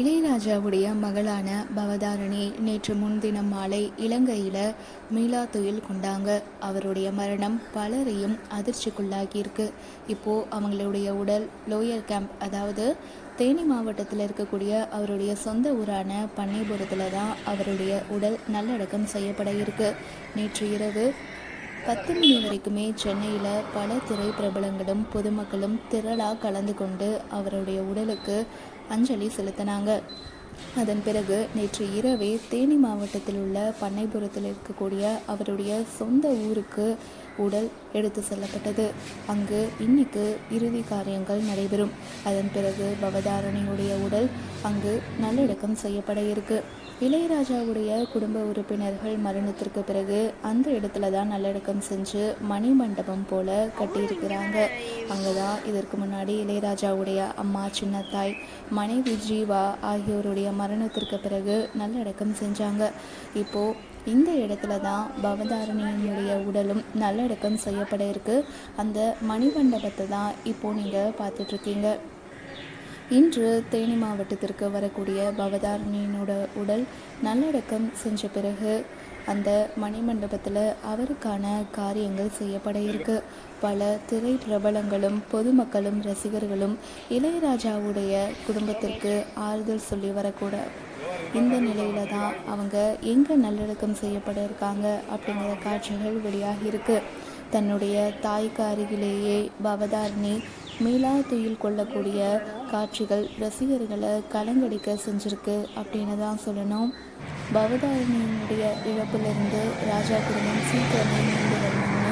இளையராஜாவுடைய மகளான பவதாரணி நேற்று முன்தினம் மாலை இலங்கையில் மீளா துயில் கொண்டாங்க. அவருடைய மரணம் பலரையும் அதிர்ச்சிக்குள்ளாகியிருக்கு இப்போது அவங்களுடைய உடல் லோயர் கேம்ப் அதாவது தேனி மாவட்டத்தில் இருக்கக்கூடிய அவருடைய சொந்த ஊரான பண்ணைபுரத்தில் தான் அவருடைய உடல் நல்லடக்கம் செய்யப்பட இருக்கு. நேற்று இரவு பத்து மணி வரைக்குமே சென்னையில் பல திரைப்பிரபலங்களும் பொதுமக்களும் திரளாக கலந்து கொண்டு அவருடைய உடலுக்கு அஞ்சலி செலுத்தினாங்க. அதன் பிறகு நேற்று இரவே தேனி மாவட்டத்தில் உள்ள பண்ணைபுரத்தில் இருக்கக்கூடிய அவருடைய சொந்த ஊருக்கு உடல் எடுத்து செல்லப்பட்டது. அங்கு இன்னைக்கு இறுதி காரியங்கள் நடைபெறும். அதன் பிறகு பவதாரணியுடைய உடல் அங்கு நல்லடக்கம் செய்யப்பட இருக்கு. இளையராஜாவுடைய குடும்ப உறுப்பினர்கள் மரணத்திற்கு பிறகு அந்த இடத்துல தான் நல்லடக்கம் செஞ்சு மணி மண்டபம் போல கட்டியிருக்கிறாங்க. அங்கே தான் இதற்கு முன்னாடி இளையராஜாவுடைய அம்மா சின்னத்தாய் மனைவி ஜீவா ஆகியோருடைய மரணத்திற்கு பிறகு நல்லடக்கம் செஞ்சாங்க. இப்போது இந்த இடத்துல தான் பவதாரணியினுடைய உடலும் நல்லடக்கம் செய்யப்பட இருக்கு. அந்த மணிமண்டபத்தை தான் இப்போ நீங்கள் பார்த்துட்ருக்கீங்க இன்று தேனி மாவட்டத்திற்கு வரக்கூடிய பவதாரணியினோட உடல் நல்லடக்கம் செஞ்ச பிறகு அந்த மணிமண்டபத்தில் அவருக்கான காரியங்கள் செய்யப்பட இருக்கு பல திரை பிரபலங்களும் பொதுமக்களும் ரசிகர்களும் இளையராஜாவுடைய குடும்பத்திற்கு ஆறுதல் சொல்லி வரக்கூட இந்த நிலையில தான் அவங்க எங்கே நல்லடக்கம் செய்யப்பட இருக்காங்க அப்படிங்கிற காட்சிகள் வெளியாகி இருக்கு தன்னுடைய தாய்க்கு அருகிலேயே பவதாரணி மீளா துயில் கொள்ளக்கூடிய காட்சிகள் ரசிகர்களை கலங்கடிக்க செஞ்சிருக்கு அப்படின்னு தான் சொல்லணும். பவதாரணியினுடைய இழப்பிலிருந்து ராஜா குடும்பம் சீக்கிரமே மீண்டு வரணும்னு